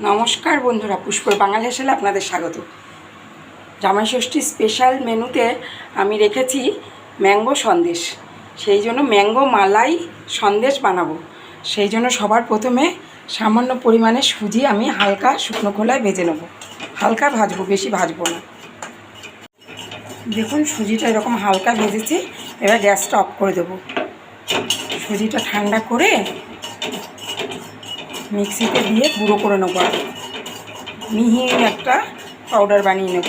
নমস্কার বন্ধুরা পুষ্পর বাঙালি হেসেলে আপনাদের স্বাগত। জামাই ষষ্ঠী স্পেশাল মেনুতে আমি রেখেছি ম্যাঙ্গো সন্দেশ। সেই জন্য ম্যাঙ্গো মালাই সন্দেশ বানাবো। সেই জন্য সবার প্রথমে সামান্য পরিমাণে সুজি আমি হালকা শুকনো খোলায় ভেজে নেব। হালকা ভাজবো, বেশি ভাজবো না। দেখুন, সুজিটা এরকম হালকা ভেজেছি, এবার গ্যাসটা অফ করে দেবো। সুজিটা ঠান্ডা করে মিক্সিতে দিয়ে গুঁড়ো করে নেব আর মিহি একটা পাউডার বানিয়ে নেব।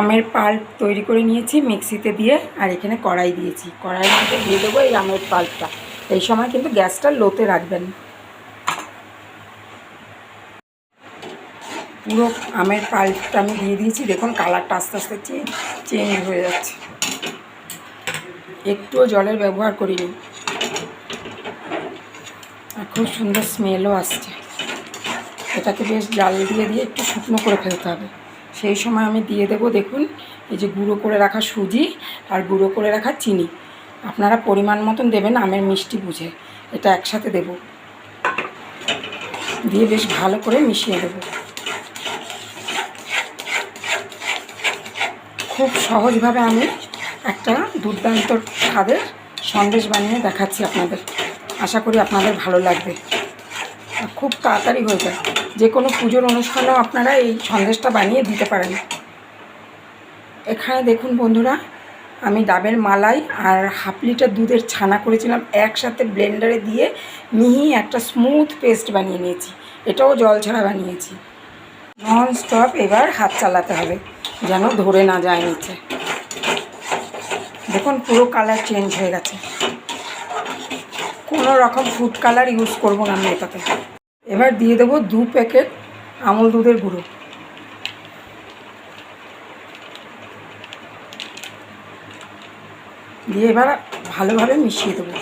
আমের পাল্প তৈরি করে নিয়েছি, মিক্সিতে দিয়ে, আর এখানে কড়াই দিয়েছি। কড়াইয়ের মধ্যে দিয়ে দেবো এই আমের পাল্পটা এই সময় কিন্তু গ্যাসটা লোতে রাখবেন। পুরো আমের পাল্পটা আমি দিয়ে দিয়েছি। দেখুন কালারটা আস্তে আস্তে চেঞ্জ হয়ে যাচ্ছে। একটুও জলের ব্যবহার করিনি। খুব সুন্দর স্মেলও আসছে। এটাকে বেশ জাল দিয়ে দিয়ে একটু শুকনো করে ফেলতে হবে। সেই সময় আমি দিয়ে দেবো দেখুন, এই যে গুঁড়ো করে রাখা সুজি আর গুঁড়ো করে রাখা চিনি। আপনারা পরিমাণ মতন দেবেন, আমের মিষ্টি বুঝে। এটা একসাথে দেব। দিয়ে বেশ ভালো করে মিশিয়ে দেব। খুব সহজভাবে আমি একটা দুর্দান্ত স্বাদের সন্দেশ বানিয়ে দেখাচ্ছি আপনাদের। আশা করি আপনাদের ভালো লাগবে। খুব তাড়াতাড়ি হয়ে যায়। যে কোনো পুজোর অনুষ্ঠানেও আপনারা এই সন্দেশটা বানিয়ে দিতে পারেন। এখানে দেখুন বন্ধুরা, আমি ডাবের মালাই আর হাফ লিটার দুধের ছানা করেছিলাম একসাথে ব্লেন্ডারে দিয়ে মিহি একটা স্মুথ পেস্ট বানিয়ে নিয়েছি। এটাও জল ছাড়া বানিয়েছি। নন স্টপ এবার হাত চালাতে হবে যেন ধরে না যায় নিচে। দেখুন পুরো কালার চেঞ্জ হয়ে গেছে। কোনো রকম ফুড কালার ইউজ করব না আমি এটাতে। এবার দিয়ে দেবো দু প্যাকেট আমল দুধের গুঁড়ো। দিয়ে এবার ভালোভাবে মিশিয়ে দেবো।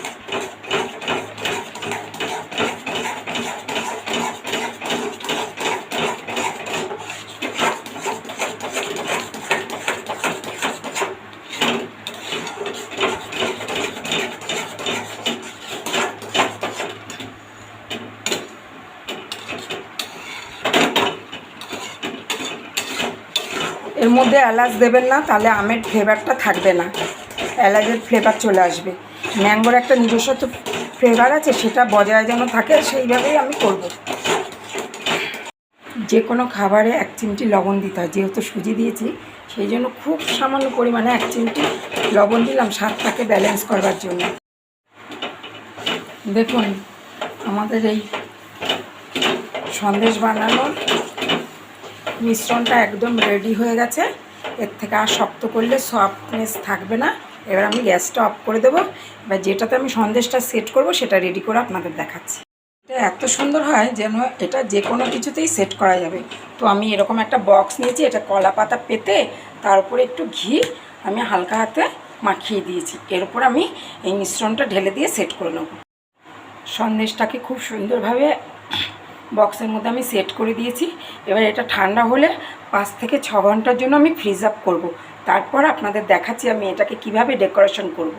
এর মধ্যে এলাচ দেবেন না, তাহলে আমের ফ্লেভারটা থাকবে না। এলাচের ফ্লেভার চলে আসবে। ম্যাঙ্গোর একটা নিজস্ব তো ফ্লেভার আছে, সেটা বজায় যেন থাকে, সেইভাবেই আমি করব। যে কোনো খাবারে এক চিমটি লবণ দিতে হয়, যেহেতু সুজি দিয়েছি, সেই জন্য খুব সামান্য পরিমাণে এক চিমটি লবণ দিলাম স্বাদটাকে ব্যালেন্স করবার জন্য। দেখুন, আমাদের এই সন্দেশ বানানোর মিশ্রণটা একদম রেডি হয়ে গেছে। এর থেকে আর শক্ত করলে সফটনেস থাকবে না। এবার আমি গ্যাসটা অফ করে দেবো। এবার যেটাতে আমি সন্দেশটা সেট করব, সেটা রেডি করে আপনাদের দেখাচ্ছি। এটা এত সুন্দর হয় যেন এটা যে কোনো কিছুতেই সেট করা যাবে। তো আমি এরকম একটা বক্স নিয়েছি, এটা কলা পাতা পেতে তার উপরে একটু ঘি আমি হালকা হাতে মাখিয়ে দিয়েছি। এর উপর আমি এই মিশ্রণটা ঢেলে দিয়ে সেট করে নেব। সন্দেশটাকে খুব সুন্দরভাবে বক্সের মধ্যে আমি সেট করে দিয়েছি এবার এটা ঠান্ডা হলে পাঁচ থেকে ছ ঘণ্টার জন্য আমি ফ্রিজ আপ করব তারপর আপনাদের দেখাচ্ছি আমি এটাকে কীভাবে ডেকোরেশন করব।